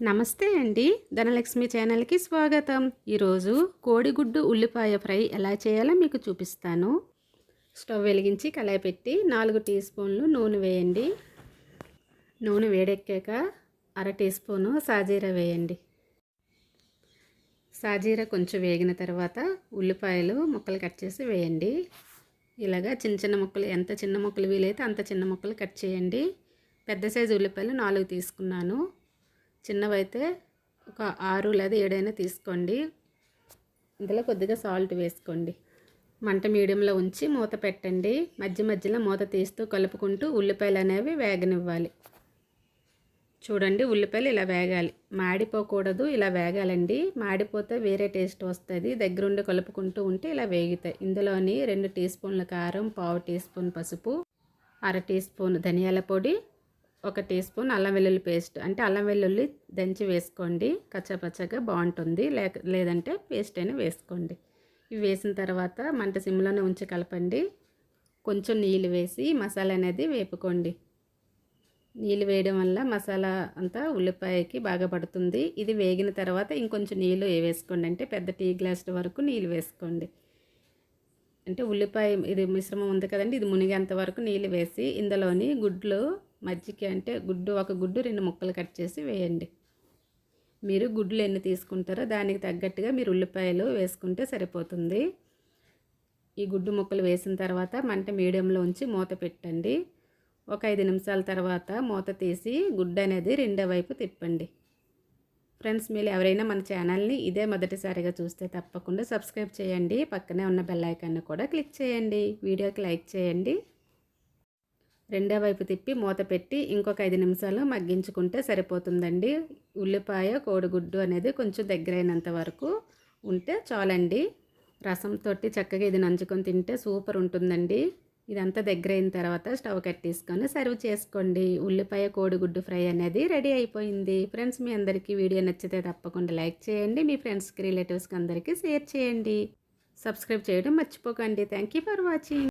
నమస్తే అండి. ధనలక్ష్మి ఛానల్కి స్వాగతం. ఈరోజు కోడిగుడ్డు ఉల్లిపాయ ఫ్రై ఎలా చేయాలో మీకు చూపిస్తాను. స్టవ్ వెలిగించి కళాయి పెట్టి నాలుగు టీ స్పూన్లు నూనె వేయండి. నూనె వేడెక్కాక అర టీ స్పూను సాజీరా వేయండి. సాజీరా కొంచెం వేగిన తర్వాత ఉల్లిపాయలు ముక్కలు కట్ చేసి వేయండి. ఇలాగా చిన్న చిన్న ముక్కలు ఎంత చిన్న ముక్కలు వీలైతే అంత చిన్న ముక్కలు కట్ చేయండి. పెద్ద సైజు ఉల్లిపాయలు నాలుగు తీసుకున్నాను. చిన్నవైతే ఒక ఆరు లేదా ఏడైనా తీసుకోండి. ఇందులో కొద్దిగా సాల్ట్ వేసుకోండి. మంట మీడియంలో ఉంచి మూత పెట్టండి. మధ్య మధ్యలో మూత తీస్తూ కలుపుకుంటూ ఉల్లిపాయలు అనేవి వేగనివ్వాలి. చూడండి ఉల్లిపాయలు ఇలా వేగాలి. మాడిపోకూడదు ఇలా వేగాలండి. మాడిపోతే వేరే టేస్ట్ వస్తుంది. దగ్గరుండి కలుపుకుంటూ ఉంటే ఇలా వేగుతాయి. ఇందులోని రెండు టీ స్పూన్ల కారం పావు టీ స్పూన్ పసుపు అర టీ స్పూన్ ధనియాల పొడి ఒక టీ స్పూన్ అల్లం వెల్లుల్లి పేస్ట్. అంటే అల్లం వెల్లుల్లి దంచి వేసుకోండి. కచ్చపచ్చగా బాగుంటుంది. లేక లేదంటే పేస్ట్ అయినా వేసుకోండి. ఇవి వేసిన తర్వాత మంట సిమ్లోనే ఉంచి కలపండి. కొంచెం నీళ్ళు వేసి మసాలా అనేది వేపుకోండి. నీళ్ళు వేయడం వల్ల మసాలా అంతా ఉల్లిపాయకి బాగా పడుతుంది. ఇది వేగిన తర్వాత ఇంకొంచెం నీళ్ళు వేసుకోండి. అంటే పెద్ద టీ గ్లాస్ వరకు నీళ్ళు వేసుకోండి. అంటే ఉల్లిపాయ ఇది మిశ్రమం ఉంది కదండి. ఇది మునిగేంత వరకు నీళ్ళు వేసి ఇందులోని గుడ్లు మజ్జిగ అంటే గుడ్డు ఒక గుడ్డు రెండు ముక్కలు కట్ చేసి వేయండి. మీరు గుడ్లు ఎన్ని తీసుకుంటారో దానికి తగ్గట్టుగా మీరు ఉల్లిపాయలు వేసుకుంటే సరిపోతుంది. ఈ గుడ్డు ముక్కలు వేసిన తర్వాత మంట మీడియంలో ఉంచి మూత పెట్టండి. ఒక ఐదు నిమిషాల తర్వాత మూత తీసి గుడ్డు అనేది రెండో వైపు తిప్పండి. ఫ్రెండ్స్ మీరు ఎవరైనా మన ఛానల్ని ఇదే మొదటిసారిగా చూస్తే తప్పకుండా సబ్స్క్రైబ్ చేయండి. పక్కనే ఉన్న బెల్ ఐకాన్ని కూడా క్లిక్ చేయండి. వీడియోకి లైక్ చేయండి. రెండో వైపు తిప్పి మూత పెట్టి ఇంకొక ఐదు నిమిషాలు మగ్గించుకుంటే సరిపోతుందండి. ఉల్లిపాయ కోడిగుడ్డు అనేది కొంచెం దగ్గరైనంత వరకు ఉంటే చాలండి. రసంతో చక్కగా ఇది నంచుకొని తింటే సూపర్ ఉంటుందండి. ఇదంతా దగ్గర అయిన తర్వాత స్టవ్ కట్టేసుకొని సర్వ్ చేసుకోండి. ఉల్లిపాయ కోడిగుడ్డు ఫ్రై అనేది రెడీ అయిపోయింది. ఫ్రెండ్స్ మీ అందరికీ వీడియో నచ్చితే తప్పకుండా లైక్ చేయండి. మీ ఫ్రెండ్స్కి రిలేటివ్స్కి అందరికీ షేర్ చేయండి. సబ్స్క్రైబ్ చేయడం మర్చిపోకండి. Thank you for watching.